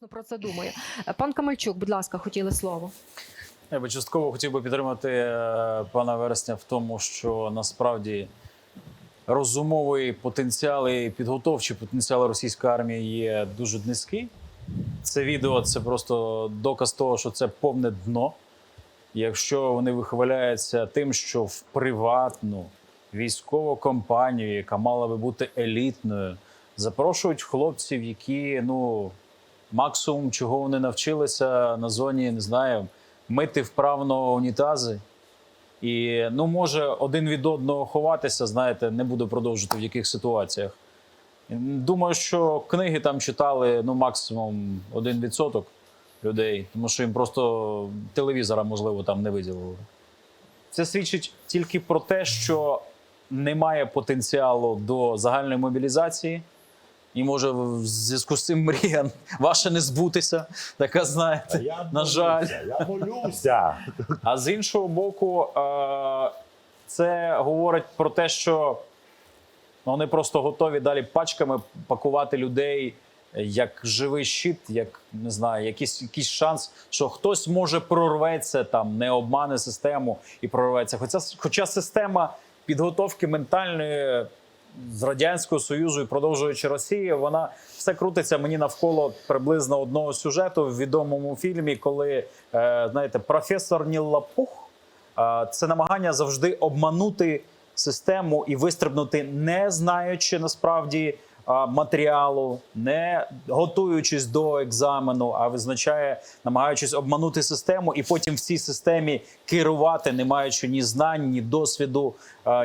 Дійсно про це думає. Е, Пан Камальчук, будь ласка, хотіли слово. Я би частково хотів би підтримати е, пана Вересня в тому, що насправді розумовий потенціал і підготовчий потенціал російської армії є дуже низький. Це відео це просто доказ того, що це повне дно. Якщо вони вихваляються тим, що в приватну військову компанію, яка мала би бути елітною, запрошують хлопців, які ну максимум, чого вони навчилися на зоні, не знаю, мити вправно унітази. І ну, може один від одного ховатися, знаєте, не буду продовжувати в яких ситуаціях. Думаю, що книги там читали ну, максимум 1% людей, тому що їм просто телевізора, можливо, там не виділили. Це свідчить тільки про те, що немає потенціалу до загальної мобілізації. І може в зв'язку з цим мрія ваша не збутися, така знаєте, Я на жаль. Я молюся. А з іншого боку, е, це говорить про те, що вони просто готові далі пачками пакувати людей як живий щит, як не знаю, якийсь, якийсь шанс, що хтось може прорветься там, не обмане систему і прорветься. Хоча, хоча система підготовки ментальної з радянського союзу і продовжуючи Росію, вона все крутиться мені навколо приблизно одного сюжету в відомому фільмі, коли е, знаєте, професор Ніллапух е, це намагання завжди обманути систему і вистрибнути, не знаючи насправді матеріалу, не готуючись до екзамену, а визначає, намагаючись обманути систему, і потім в цій системі керувати, не маючи ні знань, ні досвіду,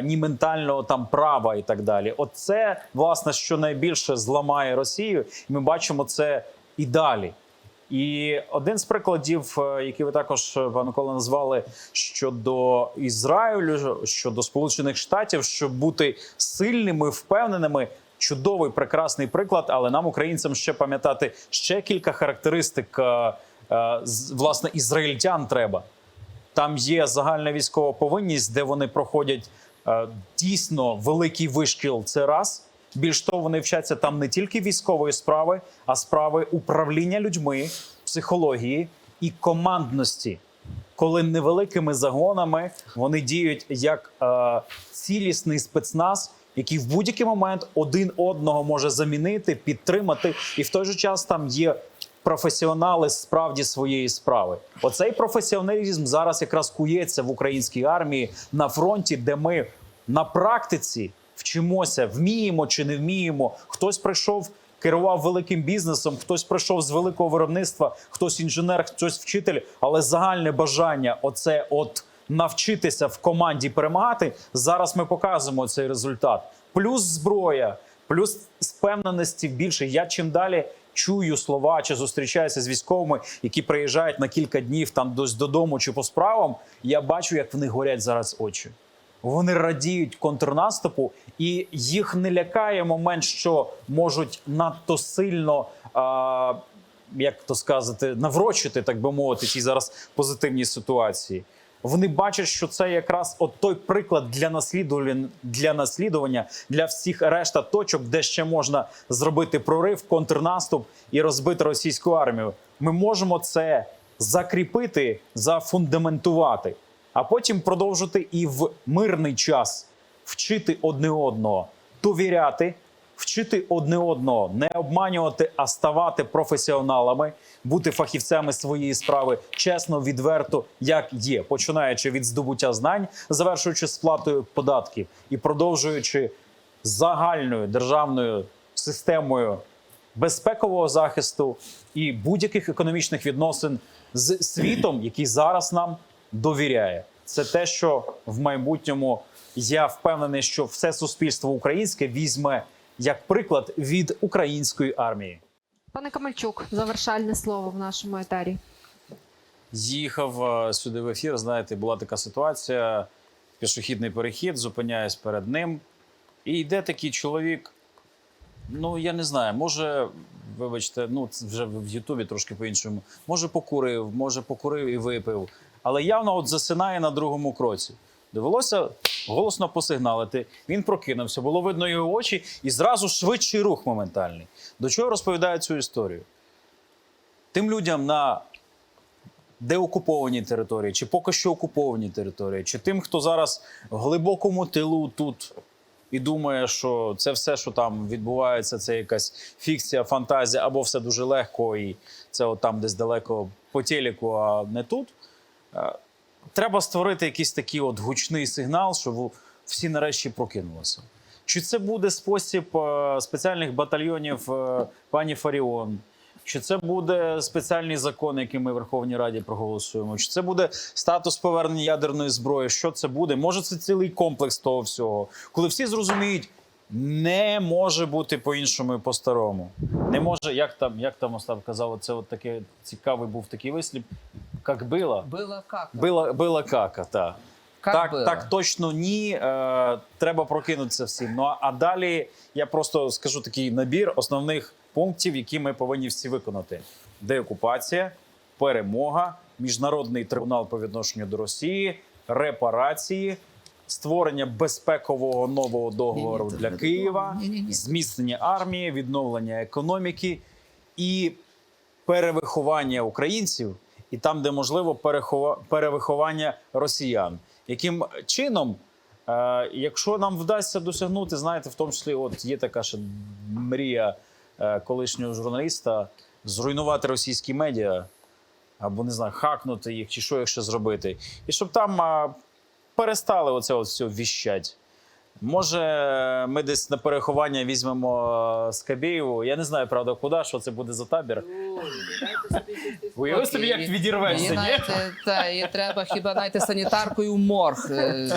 ні ментального там права і так далі. Оце власне що найбільше зламає Росію, і ми бачимо це і далі. І один з прикладів, е, які ви також е, пане Коле, назвали щодо Ізраїлю, щодо Сполучених Штатів, щоб бути сильними, впевненими. Чудовий прекрасний приклад, але нам, українцям, ще пам'ятати ще кілька характеристик е, е, власне ізраїльтян треба. Там є загальна військова повинність, де вони проходять е, дійсно великий вишкіл. Це раз. Більш того, вони вчаться там не тільки військової справи, а справи управління людьми, психології і командності. Коли невеликими загонами вони діють як е, цілісний спецназ, який в будь-який момент один одного може замінити, підтримати, і в той же час там є професіонали справді своєї справи. Оцей професіоналізм зараз якраз кується в українській армії на фронті, де ми на практиці вчимося, вміємо чи не вміємо. Хтось прийшов. Керував великим бізнесом, хтось прийшов з великого виробництва, хтось інженер, хтось вчитель, але загальне бажання оце от навчитися в команді перемагати. Зараз ми показуємо цей результат. Плюс зброя, плюс впевненості більше. Я чим далі чую слова чи зустрічаюся з військовими, які приїжджають на кілька днів там дось додому чи по справам. Я бачу, як в них горять зараз очі. Вони радіють контрнаступу, і їх не лякає момент, що можуть надто сильно. А, як то сказати, наврочити, так би мовити, цій зараз позитивній ситуації. Вони бачать, що це якраз от той приклад для наслідування для наслідування для всіх решта точок, де ще можна зробити прорив, контрнаступ і розбити російську армію. Ми можемо це закріпити, зафундаментувати, а потім продовжити і в мирний час вчити одне одного, довіряти, вчити одне одного, не обманювати, а ставати професіоналами, бути фахівцями своєї справи чесно, відверто, як є, починаючи від здобуття знань, завершуючи сплатою податків і продовжуючи загальною державною системою безпекового захисту і будь-яких економічних відносин з світом, який зараз нам довіряє. Це те, що в майбутньому я впевнений, що все суспільство українське візьме як приклад від української армії. Пане Камальчук, завершальне слово в нашому етері. Їхав е, сюди в ефір. Знаєте, була така ситуація: пішохідний перехід, зупиняюсь перед ним. І йде такий чоловік. Ну, я не знаю, може, вибачте, ну це вже в Ютубі трошки по-іншому. Може, покурив, може, покурив і випив. Але явно от засинає на другому кроці. Довелося голосно посигналити. Він прокинувся, було видно його очі, і зразу швидший рух моментальний. До чого розповідаю цю історію? тим людям на деокупованій території, чи поки що окупованій території, чи тим, хто зараз в глибокому тилу тут і думає, що це все, що там відбувається, це якась фікція, фантазія, або все дуже легко, і це от там десь далеко по телеку, а не тут. Треба створити якийсь такий от гучний сигнал, щоб всі нарешті прокинулися. Чи це буде спосіб е, спеціальних батальйонів е, пані Фаріон? Чи це буде спеціальний закон, який ми в Верховній Раді проголосуємо? Чи це буде статус повернення ядерної зброї? Що це буде? Може, це цілий комплекс того всього, коли всі зрозуміють, не може бути по-іншому по-старому. Не може, як там, як там Остап казав, це от таке цікавий був такий вислів. Як було? Было как? Била, била кака, так. Как так, було? так точно ні. Е, треба прокинутися всім. Ну а- а далі я просто скажу такий набір основних пунктів, які ми повинні всі виконати: деокупація, перемога, міжнародний трибунал по відношенню до Росії, репарації, створення безпекового нового договору Ні-ні, для це- Києва, Ні-ні-ні. зміцнення армії, відновлення економіки і перевиховання українців, і там, де можливо, перехова- перевиховання росіян. Яким чином, е, якщо нам вдасться досягнути, знаєте, в тому числі, от є така ще мрія е, колишнього журналіста зруйнувати російські медіа, або не знаю, хакнути їх, чи що їх ще зробити, і щоб там перестали оце от все віщать. Може, ми десь на переховання візьмемо е, Скабєєву. Я не знаю, правда, куди, що це буде за табір. Уяви собі, як ні? та, і треба хіба знайти санітаркою в морг. е,